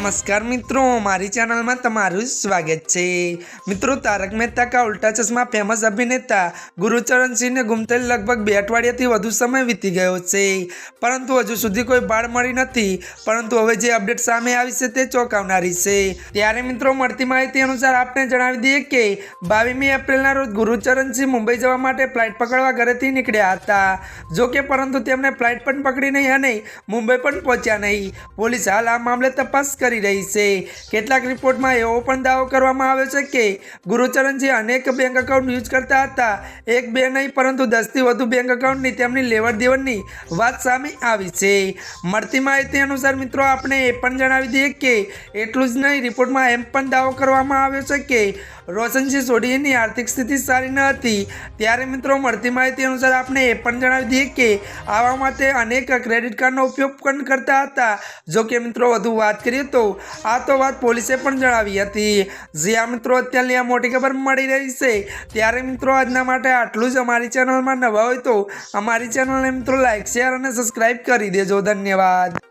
નમસ્કાર મિત્રો, મારી ચેનલમાં તમારું સ્વાગત છે. મિત્રો, તારક મહેતા કા ઉલ્ટા ચશ્મા ફેમસ અભિનેતા ગુરુચરણ સિંહને થયેલ લગભગ બે અઠવાડિયાથી વધુ સમય વીતી ગયો છે. પરંતુ હજુ સુધી કોઈ બાળ મળી નથી, પરંતુ હવે જે અપડેટ સામે આવી છે તે ચોંકાવનારી છે. ત્યારે મિત્રો, મળતી માહિતી અનુસાર આપને જણાવી દઈએ કે બાવીમી એપ્રિલના રોજ ગુરુચરણ મુંબઈ જવા માટે ફ્લાઇટ પકડવા ઘરેથી નીકળ્યા હતા. જો કે પરંતુ તેમણે ફ્લાઇટ પણ પકડી નહીં અને મુંબઈ પણ પહોંચ્યા નહીં. પોલીસ હાલ આ મામલે તપાસ કરી રહી છે. કેટલાક રિપોર્ટમાં એવો પણ દાવો કરવામાં આવ્યો છે કે ગુરુચરણજી અનેક બેંક એકાઉન્ટ યુઝ કરતા હતા. એક બે નહીં, પરંતુ દસથી વધુ બેંક એકાઉન્ટની તેમની લેવડ દેવડની વાત સામે આવી છે. મળતી માહિતી અનુસાર મિત્રો, આપણે એ પણ જણાવી દઈએ કે એટલું જ નહીં, રિપોર્ટમાં એમ પણ દાવો કરવામાં આવ્યો છે કે રોશનસિંહ સોઢીની આર્થિક સ્થિતિ સારી ન હતી. ત્યારે મિત્રો, મળતી માહિતી અનુસાર આપણે એ પણ જણાવી દઈએ કે આવા માટે અનેક ક્રેડિટ કાર્ડનો ઉપયોગ પણ કરતા હતા. જો કે મિત્રો, વધુ વાત કરીએ તો આ તો વાત પોલીસે પણ જણાવી હતી. જ્યાં મિત્રો અત્યારની આ મોટી ખબર મળી રહી છે, ત્યારે મિત્રો આજના માટે આટલું જ. અમારી ચેનલમાં નવા હોય તો અમારી ચેનલને મિત્રો લાઈક શેર અને સબસ્ક્રાઈબ કરી દેજો. ધન્યવાદ.